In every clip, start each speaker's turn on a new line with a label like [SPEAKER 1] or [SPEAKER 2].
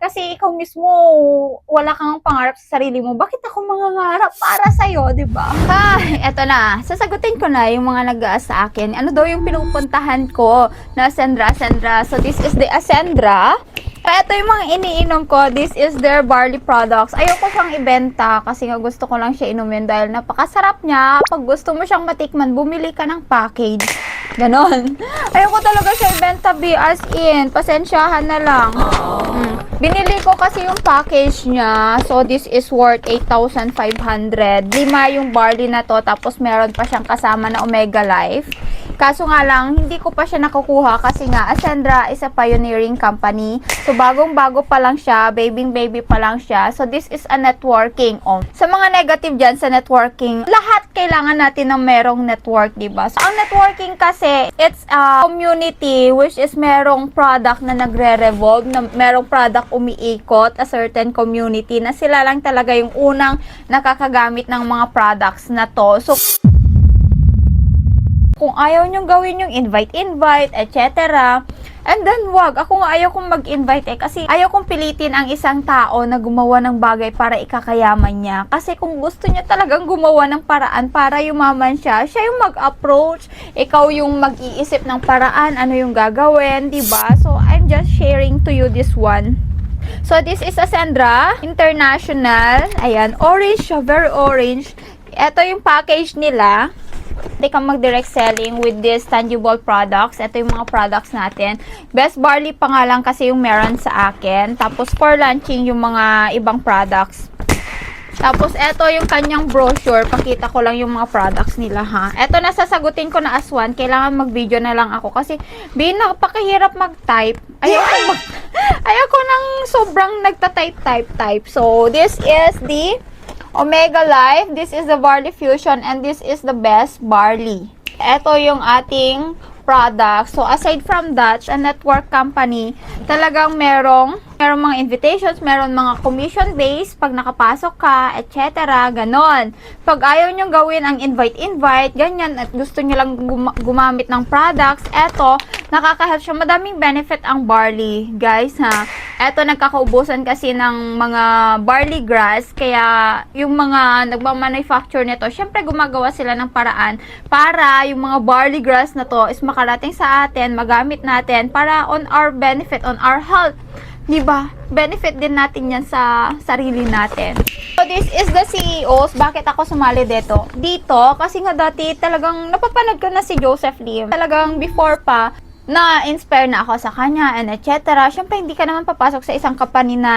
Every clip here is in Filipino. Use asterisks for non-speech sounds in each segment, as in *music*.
[SPEAKER 1] Kasi ikaw mismo, wala kang pangarap sa sarili mo. Bakit ako mangangarap para sa'yo, di ba? Ay, eto na. Sasagutin ko na yung mga nag sa akin. Ano daw yung pinupuntahan ko na Ascendra, Ascendra. So, this is the Ascendra. Ito yung mga iniinom ko. This is their barley products. Ayoko siyang ibenta kasi nga gusto ko lang siya inumin dahil napakasarap niya. Pag gusto mo siyang matikman, bumili ka ng package. Ganon. *laughs* Ayoko talaga siya ibenta, B. As in, pasensyahan na lang. Mm. Binili ko kasi yung package niya. So, this is worth 8,500. Lima yung barley na to. Tapos, meron pa siyang kasama na Omega Life. Kaso nga lang, hindi ko pa siya nakukuha kasi nga, Ascendra is a pioneering company. So, bagong-bago pa lang siya, baby-baby pa lang siya. So, this is a networking. Oh. Sa mga negative dyan sa networking, lahat kailangan natin ng merong network, di ba? So, ang networking kasi, it's a community which is merong product na nagre-revolve, na merong product umiikot, a certain community, na sila lang talaga yung unang nakakagamit ng mga products na to. So, kung ayaw nyong gawin yung invite-invite, etc. And then, wag. Ako nga ayaw kong mag-invite eh. Kasi ayaw kong pilitin ang isang tao na gumawa ng bagay para ikakayaman niya. Kasi kung gusto niya talagang gumawa ng paraan para yumaman siya, siya yung mag-approach. Ikaw yung mag-iisip ng paraan, ano yung gagawin, 'di ba So, I'm just sharing to you this one. So, this is a Sandra International. Ayan, orange siya, very orange. Ito yung package nila. Pwede kang mag-direct selling with these tangible products. Ito yung mga products natin. Best barley pa nga lang kasi yung meron sa akin. Tapos for launching yung mga ibang products. Tapos eto yung kanyang brochure. Pakita ko lang yung mga products nila ha. Eto na sasagutin ko na as one. Kailangan mag-video na lang ako kasi bin napakahirap mag-type. Ayoko mag *laughs* Ayoko nang sobrang nagta-type type type. So this is the Omega Life, this is the Barley Fusion, and this is the best barley. Ito yung ating product. So, aside from that, a network company, talagang merong, merong mga invitations, meron mga commission base pag nakapasok ka, etc. Ganon. Pag ayaw nyo gawin ang invite-invite, ganyan, at gusto nyo lang gum- gumamit ng products, eto, nakaka-help siya. Madaming benefit ang barley, guys, ha. Eto, nagkakaubusan kasi ng mga barley grass, kaya yung mga nagmamanufacture nito, syempre gumagawa sila ng paraan para yung mga barley grass na to is makarating sa atin, magamit natin para on our benefit, on our health. 'Di ba? Benefit din natin 'yan sa sarili natin. So this is the CEOs. Bakit ako sumali dito? Dito kasi nga dati talagang napapanood ko na si Joseph Lim. Talagang before pa na-inspire na ako sa kanya and etc. Siyempre, hindi ka naman papasok sa isang company na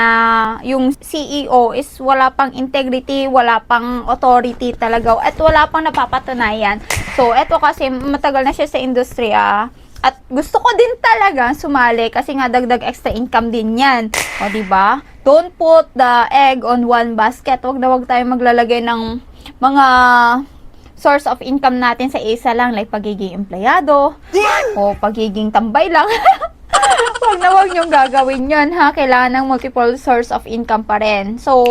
[SPEAKER 1] yung CEO is wala pang integrity, wala pang authority talaga, at wala pang napapatunayan. So, eto kasi matagal na siya sa industriya. At gusto ko din talaga sumali kasi nga dagdag extra income din yan. O, di ba? Don't put the egg on one basket. Wag na wag tayo maglalagay ng mga source of income natin sa isa lang like pagiging empleyado o pagiging tambay lang. *laughs* wag na wag niyong gagawin yon ha. Kailangan ng multiple source of income pa rin. So,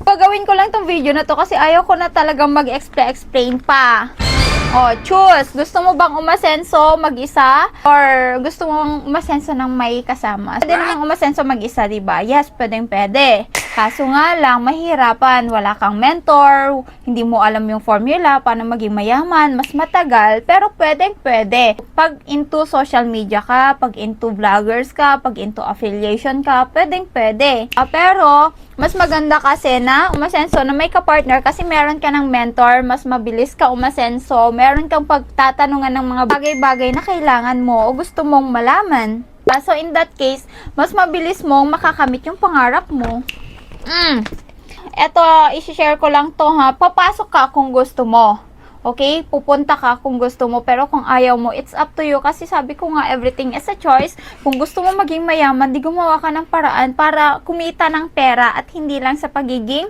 [SPEAKER 1] pagawin ko lang tong video na to kasi ayaw ko na talagang mag-explain pa. Oh, choose. Gusto mo bang umasenso mag-isa? Or gusto mo umasenso ng may kasama? Pwede namang umasenso mag-isa, di ba? Yes, pwedeng pwede. Kaso nga lang, mahirapan. Wala kang mentor, hindi mo alam yung formula, paano maging mayaman, mas matagal, pero pwedeng pwede. Pag into social media ka, pag into vloggers ka, pag into affiliation ka, pwedeng pwede. Ah, pero, mas maganda kasi na umasenso na may ka-partner kasi meron ka ng mentor, mas mabilis ka umasenso, meron kang pagtatanungan ng mga bagay-bagay na kailangan mo o gusto mong malaman. Ah, So, in that case, mas mabilis mong makakamit yung pangarap mo. Mm. Eto, isi-share ko lang to ha. Papasok ka kung gusto mo. Okay? Pupunta ka kung gusto mo. Pero kung ayaw mo, it's up to you. Kasi sabi ko nga, everything is a choice. Kung gusto mo maging mayaman, di gumawa ka ng paraan para kumita ng pera at hindi lang sa pagiging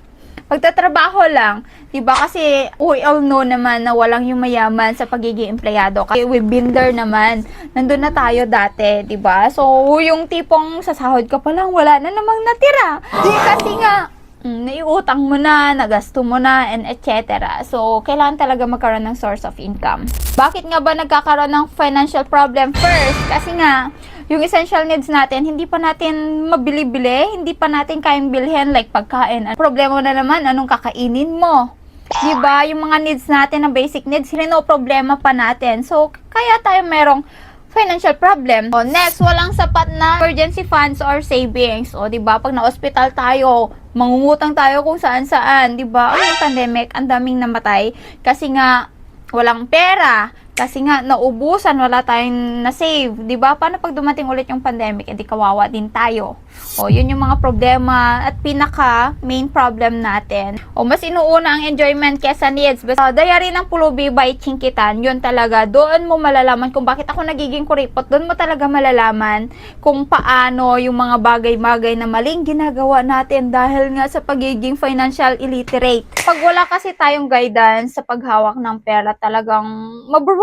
[SPEAKER 1] pagtatrabaho lang. 'Di ba Kasi we all know naman na walang yung mayaman sa pagiging empleyado. Kasi we been there naman. Nandun na tayo dati, 'di ba So, yung tipong sa sahod ka pa lang, wala na namang natira. Kasi nga, mm, naiutang mo na, nagasto mo na, and etc. So, kailangan talaga magkaroon ng source of income. Bakit nga ba nagkakaroon ng financial problem first? Kasi nga, yung essential needs natin, hindi pa natin mabili-bili, hindi pa natin kayang bilhin like pagkain. Ang Problema na naman, anong kakainin mo? 'Di ba? Yung mga needs natin na basic needs, no problema pa natin. So, kaya tayo merong financial problem. O, next, walang sapat na emergency funds or savings. O, 'di ba? Pag na-hospital tayo, mangungutang tayo kung saan-saan, 'di ba? Yung pandemic, ang daming namatay kasi nga walang pera. Kasi nga, naubusan, wala tayong na-save. 'di ba Paano pag dumating ulit yung pandemic, edi kawawa din tayo. O, yun yung mga problema at pinaka main problem natin. O, mas inuuna ang enjoyment kesa needs. Basta, Diary ng Pulubi by Chinkitan, yun talaga. Doon mo malalaman kung bakit ako nagiging kuripot. Doon mo talaga malalaman kung paano yung mga bagay-bagay na maling ginagawa natin dahil nga sa pagiging financial illiterate. Pag wala kasi tayong guidance sa paghawak ng pera, talagang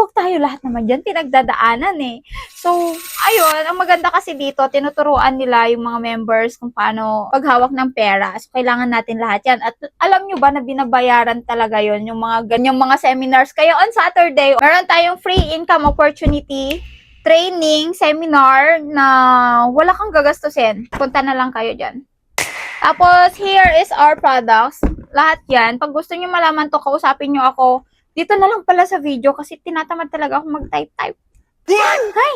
[SPEAKER 1] maburwok tayo lahat naman dyan. Pinagdadaanan eh. So, ayun, ang maganda kasi dito, tinuturuan nila yung mga members kung paano paghawak ng pera. So, kailangan natin lahat yan. At alam nyo ba na binabayaran talaga yon yung mga ganyang mga seminars. Kaya on Saturday, meron tayong free income opportunity training, seminar na wala kang gagastusin. Punta na lang kayo dyan. Tapos, here is our products. Lahat yan. Pag gusto nyo malaman to, kausapin nyo ako. Dito na lang pala sa video kasi tinatamad talaga ako mag-type-type. Hi!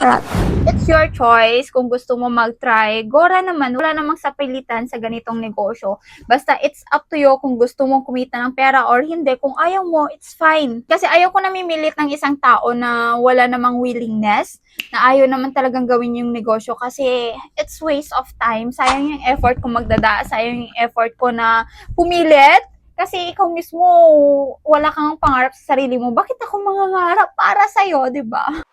[SPEAKER 1] Charot. It's your choice kung gusto mo mag-try. Gora naman, wala namang sapilitan sa ganitong negosyo. Basta it's up to you kung gusto mong kumita ng pera or hindi. Kung ayaw mo, it's fine. Kasi ayaw ko namimilit ng isang tao na wala namang willingness, na ayaw naman talagang gawin yung negosyo kasi it's waste of time. Sayang yung effort ko magdada, sayang yung effort ko na pumilit. Kasi ikaw mismo, wala kang pangarap sa sarili mo. Bakit ako mangangarap para sa'yo, di ba?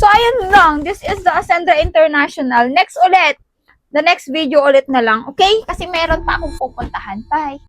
[SPEAKER 1] So, ayan lang. This is the Ascendra International. Next ulit. The next video ulit na lang. Okay? Kasi meron pa akong pupuntahan. Bye!